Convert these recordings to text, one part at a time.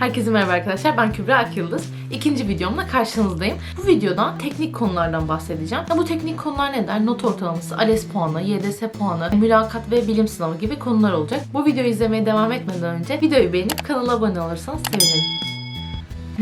Herkese merhaba arkadaşlar. Ben Kübra Akyıldız. İkinci videomla karşınızdayım. Bu videoda teknik konulardan bahsedeceğim. Ya bu teknik konular neler? Not ortalaması, ALES puanı, YDS puanı, mülakat ve bilim sınavı gibi konular olacak. Bu videoyu izlemeye devam etmeden önce videoyu beğenip kanala abone olursanız sevinirim.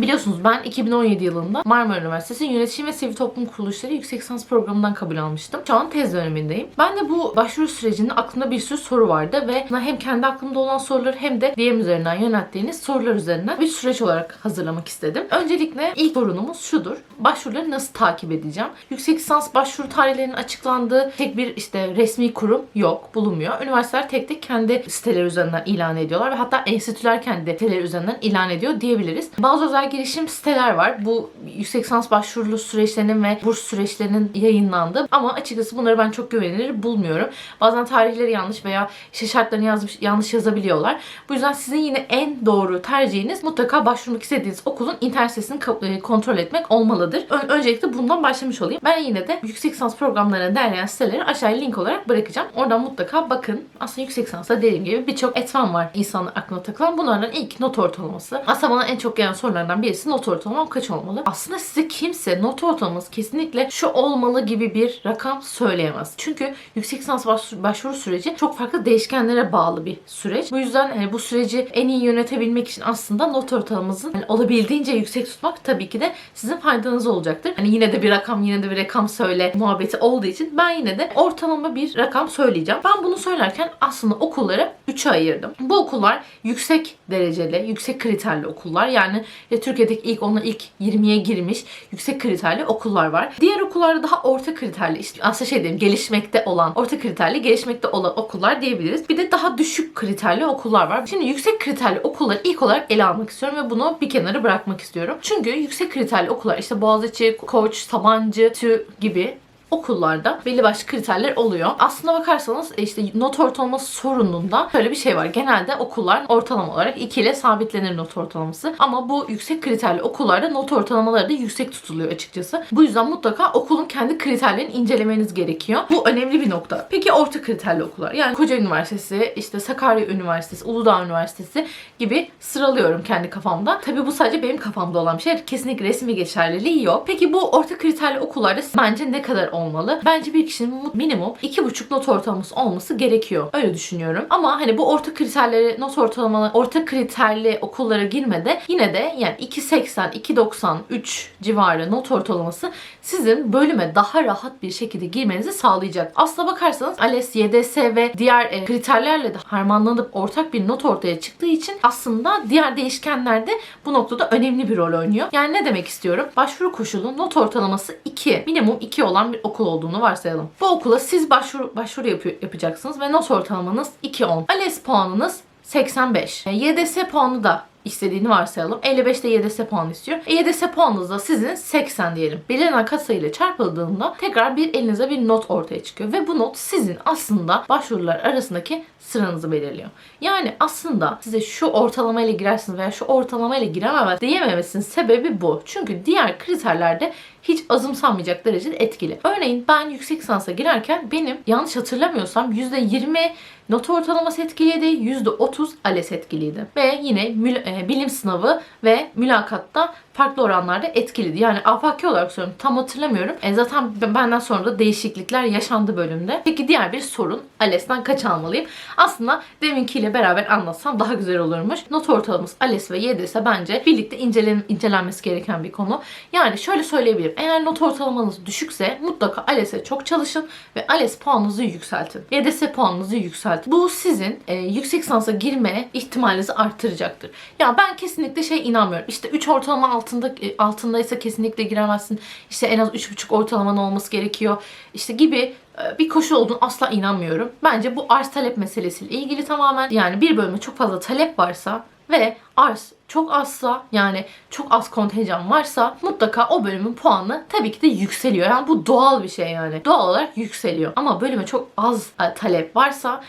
Biliyorsunuz ben 2017 yılında Marmara Üniversitesi Yönetişim ve Sivil Toplum Kuruluşları Yüksek Lisans Programı'ndan kabul almıştım. Şu an tez dönemindeyim. Ben de bu başvuru sürecinde aklımda bir sürü soru vardı ve hem kendi aklımda olan soruları hem de DM üzerinden yönelttiğiniz sorular üzerinden bir süreç olarak hazırlamak istedim. Öncelikle ilk sorunumuz şudur. Başvuruları nasıl takip edeceğim? Yüksek lisans başvuru tarihlerinin açıklandığı tek bir işte resmi kurum yok, bulunmuyor. Üniversiteler tek tek kendi siteleri üzerinden ilan ediyorlar ve hatta enstitüler kendi siteleri üzerinden ilan ediyor diyebiliriz. Bazı özel girişim siteler var. Bu yüksek lisans başvurulu süreçlerinin ve burs süreçlerinin yayınlandığı ama açıkçası bunları ben çok güvenilir bulmuyorum. Bazen tarihleri yanlış veya işte şartlarını yazmış, yanlış yazabiliyorlar. Bu yüzden sizin yine en doğru tercihiniz mutlaka başvurmak istediğiniz okulun internet sitesini e, kontrol etmek olmalıdır. Ön- öncelikle bundan başlamış olayım. Ben yine de yüksek lisans programlarına derleyen siteleri aşağıya link olarak bırakacağım. Oradan mutlaka bakın. Aslında yüksek lisansta dediğim gibi birçok etmen var insanın aklına takılan. Bunlardan ilk not ortalaması. Aslında bana en çok gelen sorulardan birisi not ortalamam kaç olmalı? Aslında size kimse not ortalaması kesinlikle şu olmalı gibi bir rakam söyleyemez. Çünkü yüksek lisans başvuru, süreci çok farklı değişkenlere bağlı bir süreç. Bu yüzden hani bu süreci en iyi yönetebilmek için aslında not ortalamanızı hani olabildiğince yüksek tutmak tabii ki de sizin faydanız olacaktır. Hani yine de bir rakam yine de bir rakam söyle muhabbeti olduğu için ben yine de ortalama bir rakam söyleyeceğim. Ben bunu söylerken aslında okulları 3'e ayırdım. Bu okullar yüksek dereceli, yüksek kriterli okullar. Yani ya Türkiye'deki ilk ona ilk 20'ye girmiş yüksek kriterli okullar var. Diğer okullarda daha orta kriterli, aslında şey diyeyim gelişmekte olan, orta kriterli, gelişmekte olan okullar diyebiliriz. Bir de daha düşük kriterli okullar var. Şimdi yüksek kriterli okulları ilk olarak ele almak istiyorum ve bunu bir kenara bırakmak istiyorum. Çünkü yüksek kriterli okullar işte Boğaziçi, Koç, Sabancı, TÜ gibi okullarda belli başlı kriterler oluyor. Aslına bakarsanız e, işte not ortalaması sorununda şöyle bir şey var. Genelde okullar ortalama olarak 2 ile sabitlenir not ortalaması. Ama bu yüksek kriterli okullarda not ortalamaları da yüksek tutuluyor açıkçası. Bu yüzden mutlaka okulun kendi kriterlerini incelemeniz gerekiyor. Bu önemli bir nokta. Peki orta kriterli okullar yani Koca Üniversitesi, işte Sakarya Üniversitesi, Uludağ Üniversitesi gibi sıralıyorum kendi kafamda. Tabii bu sadece benim kafamda olan bir şey. Kesinlikle resmi geçerliliği yok. Peki bu orta kriterli okullarda bence ne kadar olmalı? Bence bir kişinin minimum 2,5 not ortalaması olması gerekiyor. Öyle düşünüyorum. Ama hani bu orta kriterleri not ortalamalı orta kriterli okullara girmede yine de yani 2.80 2.93 civarı not ortalaması sizin bölüme daha rahat bir şekilde girmenizi sağlayacak. Aslına bakarsanız ALES, YDS ve diğer e, kriterlerle de harmanlanıp ortak bir not ortaya çıktığı için aslında diğer değişkenler de bu noktada önemli bir rol oynuyor. Yani ne demek istiyorum? Başvuru koşulu not ortalaması 2, minimum 2 olan bir okul olduğunu varsayalım. Bu okula siz başvuru başvuru yapıyor, yapacaksınız ve not ortalamanız 2.10. ALES puanınız 85. E, YDS puanı da istediğini varsayalım. 55'te YDS puan istiyor. E, YDS puanınız da sizin 80 diyelim. Belirlenen katsayıyla çarpıldığında tekrar bir elinize bir not ortaya çıkıyor. Ve bu not sizin aslında başvurular arasındaki sıranızı belirliyor. Yani aslında size şu ortalamayla girersiniz veya şu ortalamayla girememez diyememesinin sebebi bu. Çünkü diğer kriterlerde hiç azımsanmayacak derecede etkili. Örneğin ben yüksek lisansa girerken benim yanlış hatırlamıyorsam %20 not ortalaması etkiliydi, %30 ALES etkiliydi. Ve yine mül- e, bilim sınavı ve mülakatta farklı oranlarda etkiliydi. Yani afaki olarak söylüyorum tam hatırlamıyorum. E zaten benden sonra da değişiklikler yaşandı bölümde. Peki diğer bir sorun ALES'ten kaç almalıyım? Aslında deminkiyle beraber anlatsam daha güzel olurmuş. Not ortalaması ALES ve YDS bence birlikte incelen incelenmesi gereken bir konu. Yani şöyle söyleyebilirim. Eğer not ortalamanız düşükse mutlaka ALES'e çok çalışın ve ALES puanınızı yükseltin. YDS puanınızı yükseltin. Bu sizin e, yüksek lisansa girme ihtimalinizi arttıracaktır. Ya ben kesinlikle şey inanmıyorum. İşte 3 ortalama altında e, altındaysa kesinlikle giremezsin. İşte en az 3,5 ortalaman olması gerekiyor. İşte gibi e, bir koşul olduğunu asla inanmıyorum. Bence bu arz talep meselesiyle ilgili tamamen. Yani bir bölüme çok fazla talep varsa ve arz çok azsa yani çok az kontenjan varsa mutlaka o bölümün puanı tabii ki de yükseliyor. Yani bu doğal bir şey yani. Doğal olarak yükseliyor. Ama bölüme çok az e, talep varsa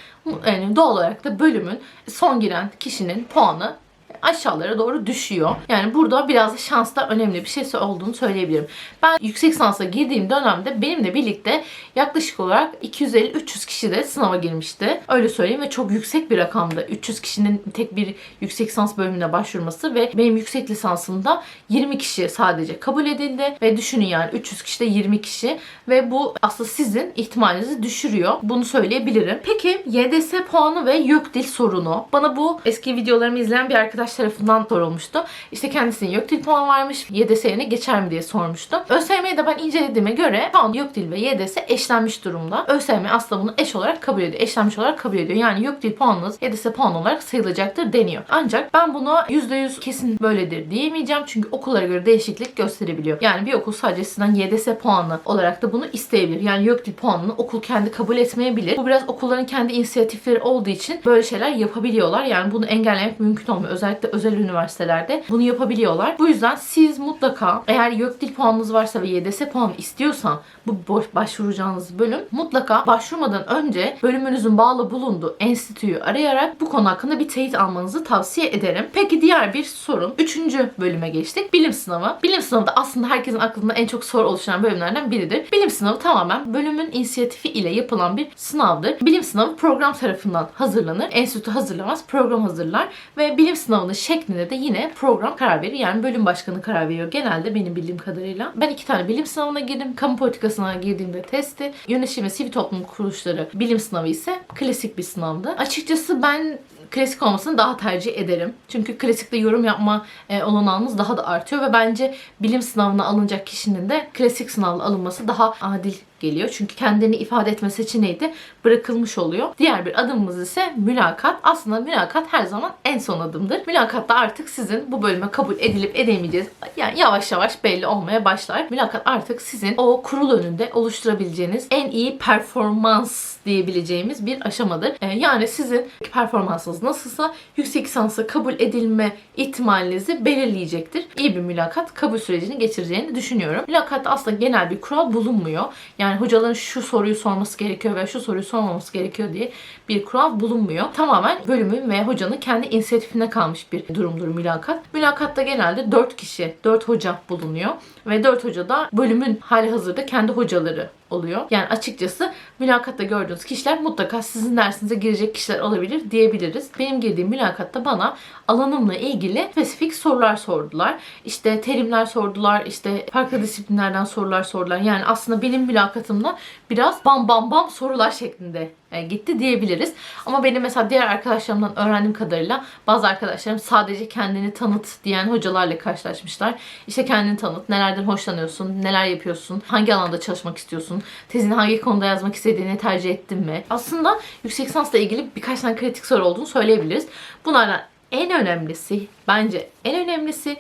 yani doğal olarak da bölümün son giren kişinin puanı aşağılara doğru düşüyor. Yani burada biraz da şansla önemli bir şey olduğunu söyleyebilirim. Ben yüksek lisansa girdiğim dönemde benimle birlikte yaklaşık olarak 250-300 kişi de sınava girmişti. Öyle söyleyeyim ve çok yüksek bir rakamdı. 300 kişinin tek bir yüksek lisans bölümüne başvurması ve benim yüksek lisansımda 20 kişi sadece kabul edildi ve düşünün yani 300 kişide 20 kişi ve bu aslında sizin ihtimalinizi düşürüyor. Bunu söyleyebilirim. Peki YDS puanı ve YÖK dil sorunu. Bana bu eski videolarımı izleyen bir arkadaş tarafından sorulmuştu. İşte kendisinin YÖK dil puanı varmış. YDS yerine geçer mi diye sormuştu. ÖSYM'yi de ben incelediğime göre şu an YÖK dil ve YDS eşlenmiş durumda. ÖSYM aslında bunu eş olarak kabul ediyor. Eşlenmiş olarak kabul ediyor. Yani YÖK dil puanınız YDS puan olarak sayılacaktır deniyor. Ancak ben buna %100 kesin böyledir diyemeyeceğim. Çünkü okullara göre değişiklik gösterebiliyor. Yani bir okul sadece sizden YDS puanı olarak da bunu isteyebilir. Yani YÖK dil puanını okul kendi kabul etmeyebilir. Bu biraz okulların kendi inisiyatifleri olduğu için böyle şeyler yapabiliyorlar. Yani bunu engellemek mümkün olmuyor. Özellikle özel üniversitelerde bunu yapabiliyorlar. Bu yüzden siz mutlaka eğer YÖK dil puanınız varsa ve YDS puanı istiyorsan bu başvuracağınız bölüm mutlaka başvurmadan önce bölümünüzün bağlı bulunduğu enstitüyü arayarak bu konu hakkında bir teyit almanızı tavsiye ederim. Peki diğer bir sorun. Üçüncü bölüme geçtik. Bilim sınavı. Bilim sınavı da aslında herkesin aklında en çok soru oluşturan bölümlerden biridir. Bilim sınavı tamamen bölümün inisiyatifi ile yapılan bir sınavdır. Bilim sınavı program tarafından hazırlanır. Enstitü hazırlamaz, program hazırlar ve bilim sınavının şeklinde de yine program karar verir. Yani bölüm başkanı karar veriyor genelde benim bildiğim kadarıyla. Ben iki tane bilim sınavına girdim. Kamu politikasına girdiğimde testi. Yönetişim ve sivil toplum kuruluşları bilim sınavı ise klasik bir sınavdı. Açıkçası ben klasik olmasını daha tercih ederim. Çünkü klasikte yorum yapma e, olanağınız daha da artıyor ve bence bilim sınavına alınacak kişinin de klasik sınavla alınması daha adil geliyor. Çünkü kendini ifade etme seçeneği de bırakılmış oluyor. Diğer bir adımımız ise mülakat. Aslında mülakat her zaman en son adımdır. Mülakatta artık sizin bu bölüme kabul edilip edemeyeceğiz. Yani yavaş yavaş belli olmaya başlar. Mülakat artık sizin o kurul önünde oluşturabileceğiniz en iyi performans diyebileceğimiz bir aşamadır. Ee, yani sizin performansınız nasılsa yüksek lisansa kabul edilme ihtimalinizi belirleyecektir. İyi bir mülakat kabul sürecini geçireceğini düşünüyorum. Mülakatta aslında genel bir kural bulunmuyor. Yani hocaların şu soruyu sorması gerekiyor ve şu soruyu sormaması gerekiyor diye bir kural bulunmuyor. Tamamen bölümün ve hocanın kendi inisiyatifine kalmış bir durumdur mülakat. Mülakatta genelde 4 kişi, 4 hoca bulunuyor ve 4 hoca da bölümün hali hazırda kendi hocaları oluyor. Yani açıkçası mülakatta gördüğünüz kişiler mutlaka sizin dersinize girecek kişiler olabilir diyebiliriz. Benim girdiğim mülakatta bana alanımla ilgili spesifik sorular sordular. İşte terimler sordular, işte farklı disiplinlerden sorular sordular. Yani aslında benim mülakatımda biraz bam bam bam sorular şeklinde gitti diyebiliriz. Ama benim mesela diğer arkadaşlarımdan öğrendiğim kadarıyla bazı arkadaşlarım sadece kendini tanıt diyen hocalarla karşılaşmışlar. İşte kendini tanıt, nelerden hoşlanıyorsun, neler yapıyorsun, hangi alanda çalışmak istiyorsun, tezini hangi konuda yazmak istediğini tercih ettin mi? Aslında yüksek lisansla ilgili birkaç tane kritik soru olduğunu söyleyebiliriz. Bunlardan en önemlisi, bence en önemlisi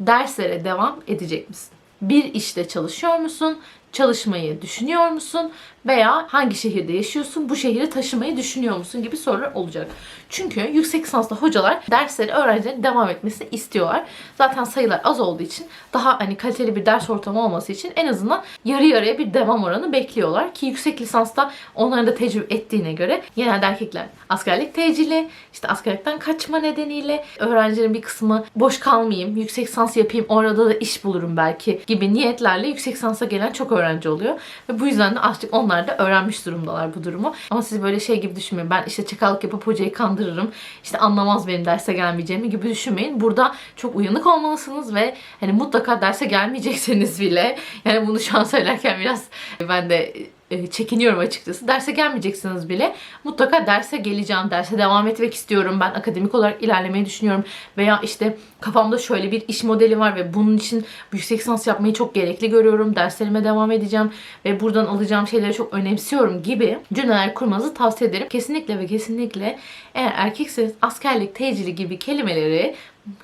derslere devam edecek misin? Bir işte çalışıyor musun? Çalışmayı düşünüyor musun? Veya hangi şehirde yaşıyorsun? Bu şehri taşımayı düşünüyor musun? gibi sorular olacak. Çünkü yüksek lisanslı hocalar dersleri öğrencilerin devam etmesini istiyorlar. Zaten sayılar az olduğu için daha hani kaliteli bir ders ortamı olması için en azından yarı yarıya bir devam oranı bekliyorlar. Ki yüksek lisansta onların da tecrübe ettiğine göre genelde erkekler askerlik tecili, işte askerlikten kaçma nedeniyle öğrencilerin bir kısmı boş kalmayayım, yüksek lisans yapayım, orada da iş bulurum belki gibi niyetlerle yüksek lisansa gelen çok öğrenci oluyor. Ve bu yüzden de artık onlar da öğrenmiş durumdalar bu durumu. Ama siz böyle şey gibi düşünmeyin. Ben işte çakallık yapıp hocayı kandırırım. İşte anlamaz benim derse gelmeyeceğimi gibi düşünmeyin. Burada çok uyanık olmalısınız ve hani mutlaka derse gelmeyecekseniz bile yani bunu şu an söylerken biraz ben de çekiniyorum açıkçası. Derse gelmeyeceksiniz bile. Mutlaka derse geleceğim, derse devam etmek istiyorum. Ben akademik olarak ilerlemeyi düşünüyorum. Veya işte kafamda şöyle bir iş modeli var ve bunun için yüksek lisans yapmayı çok gerekli görüyorum. Derslerime devam edeceğim ve buradan alacağım şeyleri çok önemsiyorum gibi cümleler kurmanızı tavsiye ederim. Kesinlikle ve kesinlikle eğer erkekseniz askerlik, tecili gibi kelimeleri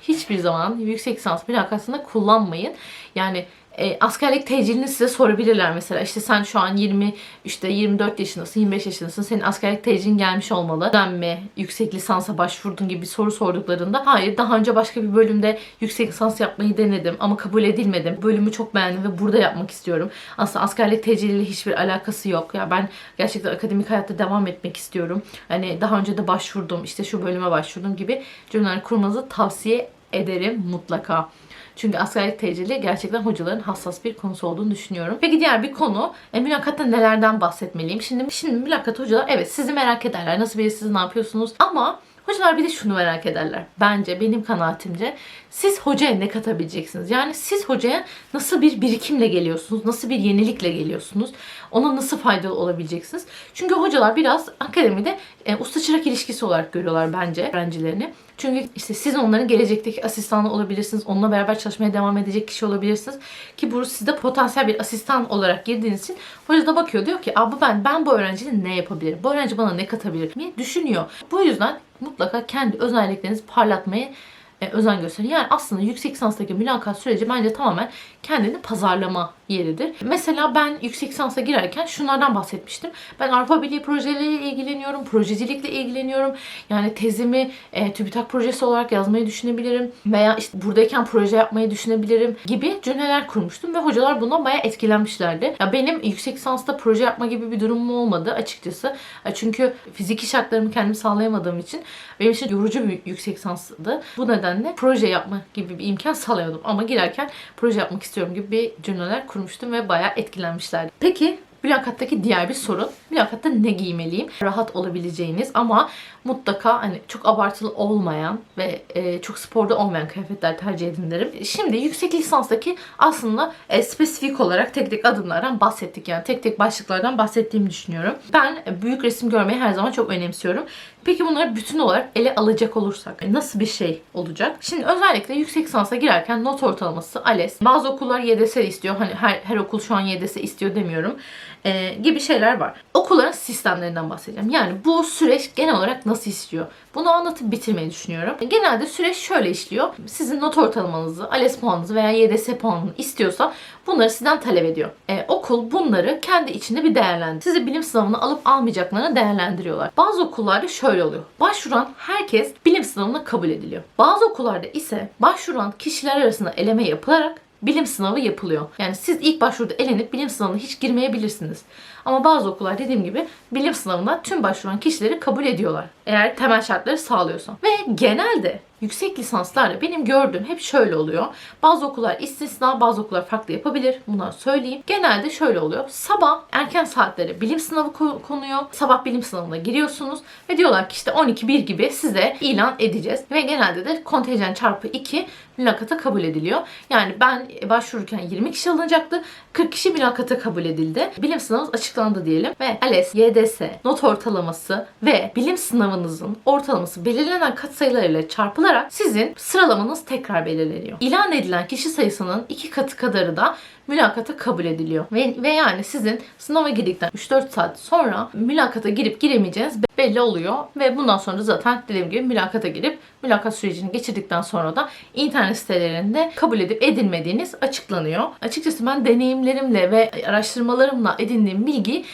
hiçbir zaman yüksek lisans mülakatında kullanmayın. Yani e, askerlik tecilini size sorabilirler mesela. İşte sen şu an 20 işte 24 yaşındasın, 25 yaşındasın. Senin askerlik tecilin gelmiş olmalı. Neden mi yüksek lisansa başvurdun gibi bir soru sorduklarında hayır daha önce başka bir bölümde yüksek lisans yapmayı denedim ama kabul edilmedim. Bölümü çok beğendim ve burada yapmak istiyorum. Aslında askerlik teciliyle hiçbir alakası yok. Ya ben gerçekten akademik hayatta devam etmek istiyorum. Hani daha önce de başvurdum. işte şu bölüme başvurdum gibi cümleler kurmanızı tavsiye ederim mutlaka. Çünkü askerlik tecili gerçekten hocaların hassas bir konusu olduğunu düşünüyorum. Peki diğer bir konu, e, mülakatta nelerden bahsetmeliyim? Şimdi şimdi mülakat hocalar evet sizi merak ederler. Nasıl biri siz ne yapıyorsunuz? Ama Hocalar bir de şunu merak ederler. Bence benim kanaatimce siz hocaya ne katabileceksiniz? Yani siz hocaya nasıl bir birikimle geliyorsunuz? Nasıl bir yenilikle geliyorsunuz? Ona nasıl faydalı olabileceksiniz? Çünkü hocalar biraz akademide e, usta çırak ilişkisi olarak görüyorlar bence öğrencilerini. Çünkü işte siz onların gelecekteki asistanı olabilirsiniz. Onunla beraber çalışmaya devam edecek kişi olabilirsiniz. Ki bu sizde potansiyel bir asistan olarak girdiğiniz için hoca da bakıyor diyor ki Abi ben ben bu öğrenciyle ne yapabilirim? Bu öğrenci bana ne katabilir? diye düşünüyor. Bu yüzden mutlaka kendi özelliklerinizi parlatmayı e, özen gösterin. Yani aslında yüksek lisanstaki mülakat süreci bence tamamen kendini pazarlama yeridir. Mesela ben yüksek lisansa girerken şunlardan bahsetmiştim. Ben Avrupa Birliği projeleriyle ilgileniyorum, projecilikle ilgileniyorum. Yani tezimi e, TÜBİTAK projesi olarak yazmayı düşünebilirim veya işte buradayken proje yapmayı düşünebilirim gibi cümleler kurmuştum ve hocalar bundan bayağı etkilenmişlerdi. Ya benim yüksek lisansta proje yapma gibi bir durumum olmadı açıkçası. E, Çünkü fiziki şartlarımı kendim sağlayamadığım için benim için yorucu bir yüksek lisanstı. Bu nedenle proje yapma gibi bir imkan sağlayamadım. Ama girerken proje yapmak istiyorum gibi bir cümleler kurmuştum ve bayağı etkilenmişlerdi. Peki Mülakattaki diğer bir sorun. Mülakatta ne giymeliyim? Rahat olabileceğiniz ama mutlaka hani çok abartılı olmayan ve e, çok sporda olmayan kıyafetler tercih edin derim. Şimdi yüksek lisanstaki aslında e, spesifik olarak tek tek adımlardan bahsettik. Yani tek tek başlıklardan bahsettiğimi düşünüyorum. Ben büyük resim görmeyi her zaman çok önemsiyorum. Peki bunları bütün olarak ele alacak olursak e, nasıl bir şey olacak? Şimdi özellikle yüksek lisansa girerken not ortalaması ALES. Bazı okullar YDS istiyor. Hani her, her okul şu an YDS istiyor demiyorum. E, gibi şeyler var. Okulların sistemlerinden bahsedeceğim. Yani bu süreç genel olarak nasıl işliyor? Bunu anlatıp bitirmeyi düşünüyorum. Genelde süreç şöyle işliyor. Sizin not ortalamanızı, ALES puanınızı veya YDS puanını istiyorsa bunları sizden talep ediyor. E, okul bunları kendi içinde bir değerlendiriyor. Sizi bilim sınavına alıp almayacaklarını değerlendiriyorlar. Bazı okullarda şöyle oluyor. Başvuran herkes bilim sınavına kabul ediliyor. Bazı okullarda ise başvuran kişiler arasında eleme yapılarak bilim sınavı yapılıyor. Yani siz ilk başvuruda elenip bilim sınavına hiç girmeyebilirsiniz. Ama bazı okullar dediğim gibi bilim sınavına tüm başvuran kişileri kabul ediyorlar. Eğer temel şartları sağlıyorsa. Ve genelde yüksek lisanslarda benim gördüğüm hep şöyle oluyor. Bazı okullar istisna, bazı okullar farklı yapabilir. Bunları söyleyeyim. Genelde şöyle oluyor. Sabah erken saatlere bilim sınavı ko- konuyor. Sabah bilim sınavına giriyorsunuz ve diyorlar ki işte 12-1 gibi size ilan edeceğiz. Ve genelde de kontenjan çarpı 2 mülakata kabul ediliyor. Yani ben başvururken 20 kişi alınacaktı. 40 kişi mülakata kabul edildi. Bilim sınavımız açıklandı diyelim ve ALES, YDS, not ortalaması ve bilim sınavınızın ortalaması belirlenen katsayılarıyla çarpılarak sizin sıralamanız tekrar belirleniyor. İlan edilen kişi sayısının iki katı kadarı da mülakata kabul ediliyor. Ve, ve yani sizin sınava girdikten 3-4 saat sonra mülakata girip giremeyeceğiniz belli oluyor. Ve bundan sonra zaten dediğim gibi mülakata girip mülakat sürecini geçirdikten sonra da internet sitelerinde kabul edip edilmediğiniz açıklanıyor. Açıkçası ben deneyimlerimle ve araştırmalarımla edindiğim bilgiyi